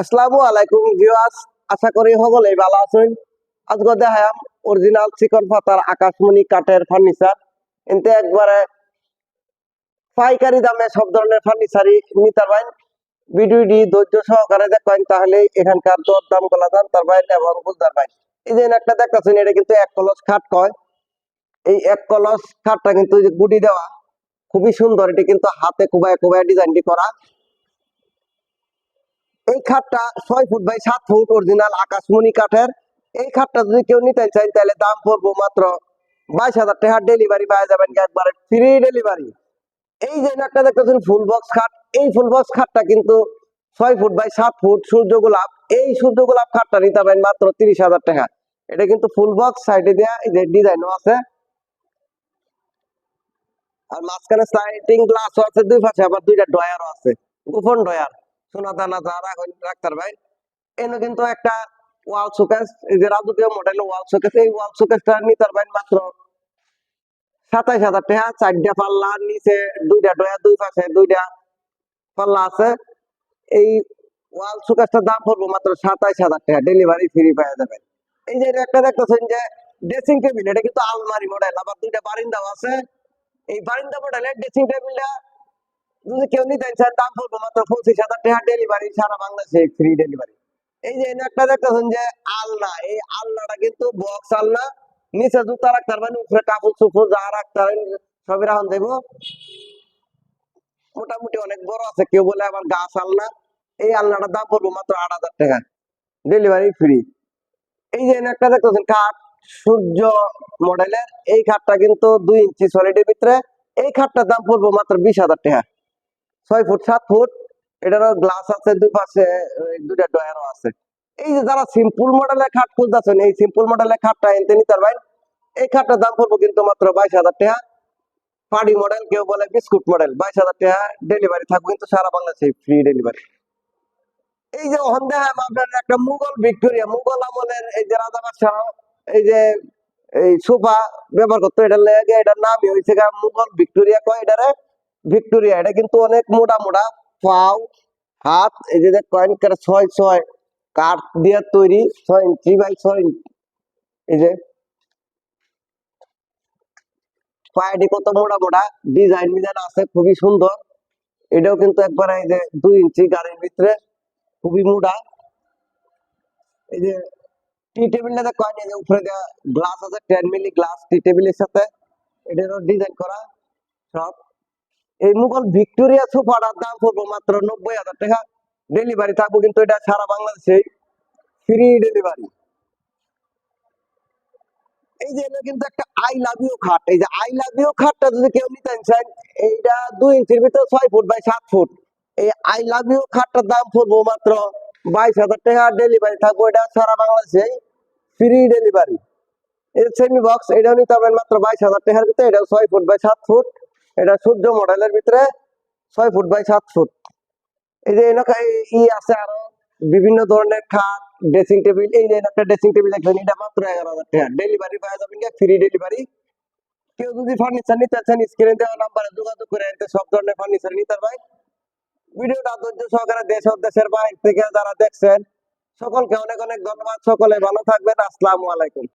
আসসালামু আলাইকুম ভিউয়ার্স, আশা করি সকলেই ভালো আছেন। আজকে দেখাম অরিজিনাল চিকন পাতার আকাশমণি কাঠের ফার্নিচার এতে একবারে পাইকারি দামে সব ধরনের ফার্নিচারই নিতে পারেন ভিডিওটি ধৈর্য সহকারে দেখেন, তাহলে এখানকার দর দামগুলা জানতে পারেন এবং বুঝতে পারেন এই যে একটা দেখতেছেন, এটা কিন্তু এক কলস খাট কয়। এই এক কলস খাটটা কিন্তু গুটি দেওয়া, খুবই সুন্দর। এটি কিন্তু হাতে কুবায় কুবায় ডিজাইনটি করা। খাটটা ছয় ফুট বাই সাত ফুট অরিজিনাল আকাশমণি কাঠের। এই খাটটা যদি কেউ নিতে চান তাহলে দাম পড়ব মাত্র বাইশ হাজার টাকা। ডেলিভারি পাওয়া যাবেন একবারে ফ্রি ডেলিভারি এই যে একটা দেখতেছেন ফুল বক্স খাট। এই ফুল বক্স খাটটা কিন্তু ছয় ফুট বাই সাত ফুট সূর্য গোলাপ। এই সূর্য গোলাপ খাটটা নিতে পারেন মাত্র তিরিশ হাজার টাকা। এটা কিন্তু ফুল বক্স সাইডে দেওয়া এই যে ডিজাইনও আছে। আর মাঝখানে স্লাইডিং গ্লাসও আছে দুই পাশে, আবার দুইটা ডয়ারও আছে। গোপন ডয়ার সোনা দানা যা ডাক্তার ভাই এনে কিন্তু একটা ওয়াল শোকেস এই যে রাজকীয় মডেলের ওয়াল শোকেস এই ওয়াল শোকেসটা নিতে পারবেন মাত্র সাতাইশ হাজার টাকা। চারটা পাল্লা, নিচে দুইটা ডয়া দুই পাশে দুইটা পাল্লা আছে। এই ওয়াল শোকেসটার দাম পড়ব মাত্র সাতাইশ হাজার টাকা। ডেলিভারি ফ্রি পেয়ে যাবেন এই যে একটা দেখতেছেন যে ড্রেসিং টেবিল এটা কিন্তু আলমারি মডেল আবার দুইটা বারিন্দাও আছে। এই বারিন্দা মডেলের ড্রেসিং টেবিলটা কেউ নিতে চান, দাম মাত্র পঁচিশ হাজার টাকা ডেলিভারি সারা বাংলাদেশে ফ্রি ডেলিভারি এই যে একটা দেখতেছেন যে আলনা, এই আলনাটা কিন্তু বক্স আলনা, নিচে জুতা রাখতে উপরে কাপড় যা রাখতে সবই রাখুন, দেব। মোটামুটি অনেক বড় আছে, কেউ বলে আবার গাছ আলনা, এই আলনাটার দাম পড়ব মাত্র আট হাজার টাকা। ডেলিভারি ফ্রি এই যে একটা দেখতেছেন কাঠ, সূর্য মডেলের এই খাটটা কিন্তু দুই ইঞ্চি সলিডের ভিতরে, এই খাটটার দাম পড়ব মাত্র বিশ হাজার টাকা। ছয় ফুট, সাত ফুট, এটারও গ্লাস আছে দুই পাশে দুইটা ডয়ারও আছে। এই যে যারা সিম্পল মডেলের খাট খুঁজতেছেন এই সিম্পল মডেলের খাটটা এনতে নিতে পারবেন। এই খাটটার দাম পড়ব কিন্তু মাত্র বাইশ হাজার টাকা। পাড়ি মডেল কেউ বলে বিস্কুট মডেল বাইশ হাজার টাকা ডেলিভারি থাকবে কিন্তু সারা বাংলাদেশে ফ্রি ডেলিভারি এই যে হন্দে আপনার একটা মুঘল ভিক্টোরিয়া, মুঘল আমলের এই যে রাজা বাদশাহ, এই যে এই সোফা ব্যবহার করতো, এটার লেগে এটার নামই হয়েছে মুঘল ভিক্টোরিয়া কয় এটারে? ভিক্টোরিয়া, এটা কিন্তু অনেক মোটা মোটা। পাও, হাত, এই যে কয়েন ছয় ছয়। কাঠ দিয়ে তৈরি, ছয় ইঞ্চি বাই ছয় ইঞ্চি। এই যে। পায়েটি কত মোটা মোটা, ডিজাইন ডিজাইন আছে, খুবই সুন্দর। এটাও কিন্তু একবার এই যে দুই ইঞ্চি গাড়ির ভিতরে, খুবই মোটা। এই যে, টি টেবিলটা কয়েন এই যে উপরে গ্লাস আছে টেন মিলি গ্লাস টি টেবিলের সাথে। এটারও ডিজাইন করা, সব। এই মুঘল ভিক্টোরিয়া সোফাটার দাম পড়ব মাত্র নব্বই হাজার টাকা। ডেলিভারি থাকব কিন্তু এটা সারা বাংলাদেশে ফ্রি ডেলিভারি এই যে কিন্তু একটা আই লাভ ইউ খাট। এই যে আই লাভ ইউ খাটটা যদি কেউ নিতে চান এইটা দুই ইঞ্চির ভিতরে ছয় ফুট বাই সাত ফুট। এই আই লাভ ইউ খাটটার দাম পড়ব মাত্র বাইশ হাজার টাকা। ডেলিভারি থাকব এটা সারা বাংলাদেশে ফ্রি ডেলিভারি এই সেমি বক্স এটাও নিতে পারবেন মাত্র বাইশ হাজার টাকার ভিতরে এটা ছয় ফুট বাই সাত ফুট। এটা সূর্য মডেলের ভিতরে ছয় ফুট বাই সাত ফুট। এই যে ই আছে আরও বিভিন্ন ধরনের খাট ড্রেসিং টেবিল এই যে একটা ড্রেসিং টেবিল দেখবেন, এটা মাত্র এগারো হাজার টাকা। ডেলিভারি পাওয়া যাবেন ফ্রি ডেলিভারি কেউ যদি ফার্নিচার নিতে চান স্ক্রিনে দেওয়া নাম্বারে যোগাযোগ করে এতে সব ধরনের ফার্নিচার নিতে পারবেন। ভিডিওটা ধৈর্য সহকারে দেশ ও দেশের বাইরে থেকে যারা দেখছেন, সকলকে অনেক অনেক ধন্যবাদ। সকলে ভালো থাকবেন। আসসালামু আলাইকুম।